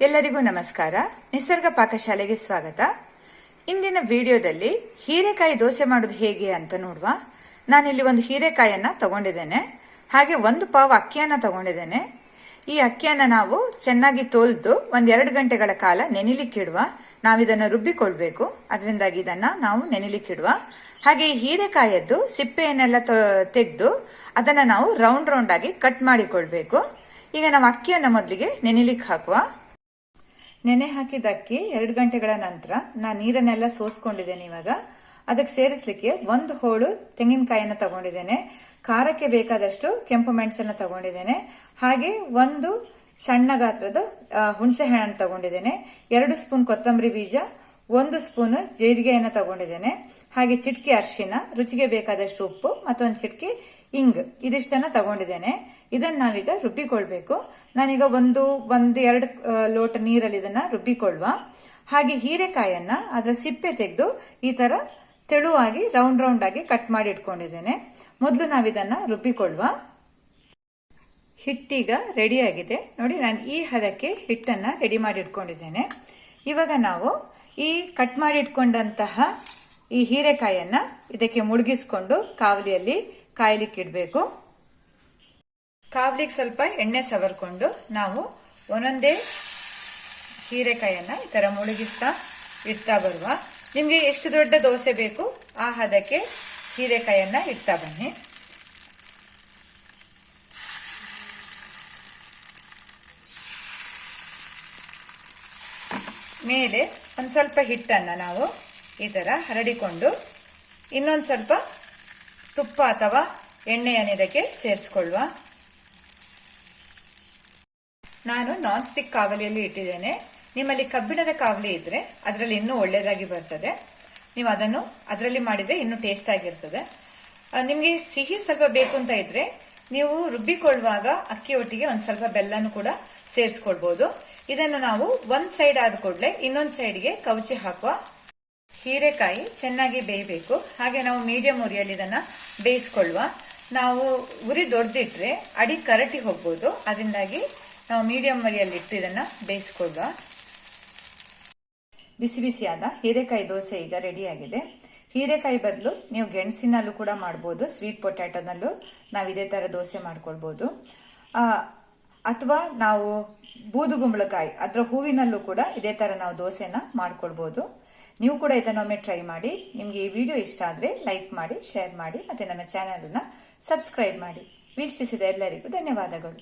ಎಲ್ಲರಿಗೂ ನಮಸ್ಕಾರ. ನಿಸರ್ಗ ಪಾಕಶಾಲೆಗೆ ಸ್ವಾಗತ. ಇಂದಿನ ವಿಡಿಯೋದಲ್ಲಿ ಹೀರೆಕಾಯಿ ದೋಸೆ ಮಾಡೋದು ಹೇಗೆ ಅಂತ ನೋಡುವ. ನಾನಿಲ್ಲಿ ಒಂದು ಹೀರೆಕಾಯನ್ನ ತಗೊಂಡಿದ್ದೇನೆ. ಹಾಗೆ ಒಂದು ಪಾವ್ ಅಕ್ಕಿಯನ್ನ ತಗೊಂಡಿದ್ದೇನೆ. ಈ ಅಕ್ಕಿಯನ್ನ ನಾವು ಚೆನ್ನಾಗಿ ತೊಳೆದು ಒಂದೆರಡು ಗಂಟೆಗಳ ಕಾಲ ನೆನಿಲಿಕ್ಕಿಡುವ ನಾವಿದನ್ನ ರುಬ್ಬಿಕೊಳ್ಬೇಕು. ಅದರಿಂದಾಗಿ ಇದನ್ನ ನಾವು ನೆನಿಲಿಕ್ಕಿಡುವ ಹಾಗೆ ಈ ಹೀರೆಕಾಯದ್ದು ಸಿಪ್ಪೆಯನ್ನೆಲ್ಲ ತೆಗೆದು ಅದನ್ನ ನಾವು ರೌಂಡ್ ರೌಂಡ್ ಆಗಿ ಕಟ್ ಮಾಡಿಕೊಳ್ಬೇಕು. ಈಗ ನಾವು ಅಕ್ಕಿಯನ್ನ ಮೊದಲಿಗೆ ನೆನಿಲಿಕ್ಕೆ ಹಾಕುವ. ನೆನೆ ಹಾಕಿದ ಅಕ್ಕಿ ಎರಡು ಗಂಟೆಗಳ ನಂತರ ನಾನು ನೀರನ್ನೆಲ್ಲ ಸೋಸ್ಕೊಂಡಿದ್ದೇನೆ ಇವಾಗ. ಅದಕ್ಕೆ ಸೇರಿಸಲಿಕ್ಕೆ ಒಂದು ಹೋಳು ತೆಂಗಿನಕಾಯಿಯನ್ನು ತಗೊಂಡಿದ್ದೇನೆ. ಖಾರಕ್ಕೆ ಬೇಕಾದಷ್ಟು ಕೆಂಪು ಮೆಣಸನ್ನು ತಗೊಂಡಿದ್ದೇನೆ. ಹಾಗೆ ಒಂದು ಸಣ್ಣ ಗಾತ್ರದ ಹುಣಸೆಹಣ್ಣನ್ನು ಹುಣಸೆ ಹಣ್ಣನ್ನು ತಗೊಂಡಿದ್ದೇನೆ. ಎರಡು ಸ್ಪೂನ್ ಕೊತ್ತಂಬರಿ ಬೀಜ ಒಂದು ಸ್ಪೂನ್ ಜೀರಿಗೆಯನ್ನು ತಗೊಂಡಿದ್ದೇನೆ. ಹಾಗೆ ಚಿಟಕಿ ಅರಿಶಿನ, ರುಚಿಗೆ ಬೇಕಾದಷ್ಟು ಉಪ್ಪು, ಮತ್ತೊಂದು ಚಿಟಕಿ ಇಂಗ್ ಇದಿಷ್ಟನ್ನು ತಗೊಂಡಿದ್ದೇನೆ. ಇದನ್ನು ನಾವೀಗ ರುಬ್ಬಿಕೊಳ್ಬೇಕು. ನಾನೀಗ ಒಂದು ಒಂದು, ಎರಡು ಲೋಟ ನೀರಲ್ಲಿ ಇದನ್ನು ರುಬ್ಬಿಕೊಳ್ಳುವ ಹಾಗೆ ಹೀರೆಕಾಯನ್ನ ಅದರ ಸಿಪ್ಪೆ ತೆಗೆದು ಈ ಥರ ತೆಳುವಾಗಿ ರೌಂಡ್ ರೌಂಡ್ ಆಗಿ ಕಟ್ ಮಾಡಿ ಇಟ್ಕೊಂಡಿದ್ದೇನೆ. ಮೊದಲು ನಾವಿದನ್ನ ರುಬ್ಬಿಕೊಳ್ಳುವ ಹಿಟ್ಟೀಗ ರೆಡಿಯಾಗಿದೆ ನೋಡಿ, ನಾನು ಈ ಹದಕ್ಕೆ ಹಿಟ್ಟನ್ನು ರೆಡಿ ಮಾಡಿ ಇಟ್ಕೊಂಡಿದ್ದೇನೆ. ಇವಾಗ ನಾವು ಈ ಕಟ್ ಮಾಡಿ ಇಟ್ಕೊಂಡಂತಹ ಈ ಹೀರೆಕಾಯನ್ನ ಇದಕ್ಕೆ ಮುಳುಗಿಸ್ಕೊಂಡು ಕಾವಲಿಯಲ್ಲಿ ಕಾಯ್ಲಿಕ್ಕೆ ಇಡಬೇಕು ಕಾವಲಿಗೆ ಸ್ವಲ್ಪ ಎಣ್ಣೆ ಸವರ್ಕೊಂಡು ನಾವು ಒಂದೊಂದೇ ಹೀರೆಕಾಯನ್ನ ಈ ತರ ಮುಳುಗಿಸ್ತಾ ಇಡ್ತಾ ಬರುವ. ನಿಮ್ಗೆ ಎಷ್ಟು ದೊಡ್ಡ ದೋಸೆ ಬೇಕು, ಆ ಹದಕ್ಕೆ ಹೀರೆಕಾಯನ್ನ ಇಡ್ತಾ ಬನ್ನಿ. ಮೇಲೆ ಒಂದು ಸ್ವಲ್ಪ ಹಿಟ್ಟನ್ನು ನಾವು ಈ ಥರ ಹರಡಿಕೊಂಡು ಇನ್ನೊಂದು ಸ್ವಲ್ಪ ತುಪ್ಪ ಅಥವಾ ಎಣ್ಣೆಯನ್ನು ಇದಕ್ಕೆ ಸೇರಿಸ್ಕೊಳ್ಳುವ ನಾನು ನಾನ್ ಸ್ಟಿಕ್ ಕಾವಲಿಯಲ್ಲಿ ಇಟ್ಟಿದ್ದೇನೆ. ನಿಮ್ಮಲ್ಲಿ ಕಬ್ಬಿಣದ ಕಾವಲಿ ಇದ್ರೆ ಅದರಲ್ಲಿ ಇನ್ನೂ ಒಳ್ಳೆಯದಾಗಿ ಬರ್ತದೆ. ನೀವು ಅದನ್ನು ಅದರಲ್ಲಿ ಮಾಡಿದರೆ ಇನ್ನೂ ಟೇಸ್ಟ್ ಆಗಿರ್ತದೆ. ನಿಮಗೆ ಸಿಹಿ ಸ್ವಲ್ಪ ಬೇಕು ಅಂತ ಇದ್ರೆ ನೀವು ರುಬ್ಬಿಕೊಳ್ಳುವಾಗ ಅಕ್ಕಿ ಒಟ್ಟಿಗೆ ಒಂದು ಸ್ವಲ್ಪ ಬೆಲ್ಲನೂ ಕೂಡ ಸೇರಿಸ್ಕೊಳ್ಬಹುದು ಇದನ್ನು ನಾವು ಒಂದ್ ಸೈಡ್ ಆದ ಕೂಡಲೇ ಇನ್ನೊಂದ್ ಸೈಡ್ಗೆ ಕೌಚಿ ಹಾಕುವ ಹೀರೆಕಾಯಿ ಚೆನ್ನಾಗಿ ಬೇಯಬೇಕು. ಹಾಗೆ ನಾವು ಮೀಡಿಯಂ ಉರಿಯಲ್ಲಿ ಇದನ್ನ ಬೇಯಿಸ್ಕೊಳ್ಳುವ. ನಾವು ಉರಿ ದೊಡ್ಡದಿಟ್ರೆ ಅಡಿ ಕರಟಿ ಹೋಗ್ಬೋದು. ಅದರಿಂದಾಗಿ ನಾವು ಮೀಡಿಯಂ ಉರಿಯಲ್ಲಿ ಇಟ್ಟು ಇದನ್ನ ಬೇಯಿಸ್ಕೊಳ್ಳುವ. ಬಿಸಿ ಬಿಸಿಯಾದ ಹೀರೆಕಾಯಿ ದೋಸೆ ಈಗ ರೆಡಿಯಾಗಿದೆ ಹೀರೆಕಾಯಿ ಬದಲು ನೀವು ಗೆಣಸಿನಲ್ಲೂ ಕೂಡ ಮಾಡ್ಬೋದು ಸ್ವೀಟ್ ಪೊಟ್ಯಾಟೋನಲ್ಲೂ ನಾವು ಇದೇ ತರ ದೋಸೆ ಮಾಡ್ಕೊಳ್ಬೋದು. ಆ, ಅಥವಾ ನಾವು ಬೂದುಗುಂಬಳಕಾಯಿ ಅದರ ಹೂವಿನಲ್ಲೂ ಕೂಡ ಇದೇ ತರ ನಾವು ದೋಸೆನ ಮಾಡ್ಕೊಳ್ಬಹುದು ನೀವು ಕೂಡ ಇದನ್ನೊಮ್ಮೆ ಟ್ರೈ ಮಾಡಿ. ನಿಮಗೆ ಈ ವಿಡಿಯೋ ಇಷ್ಟ ಆದ್ರೆ ಲೈಕ್ ಮಾಡಿ ಶೇರ್ ಮಾಡಿ, ಮತ್ತೆ ನನ್ನ ಚಾನೆಲ್ ಅನ್ನ ಸಬ್ಸ್ಕ್ರೈಬ್ ಮಾಡಿ. ವೀಕ್ಷಿಸಿದ ಎಲ್ಲರಿಗೂ ಧನ್ಯವಾದಗಳು.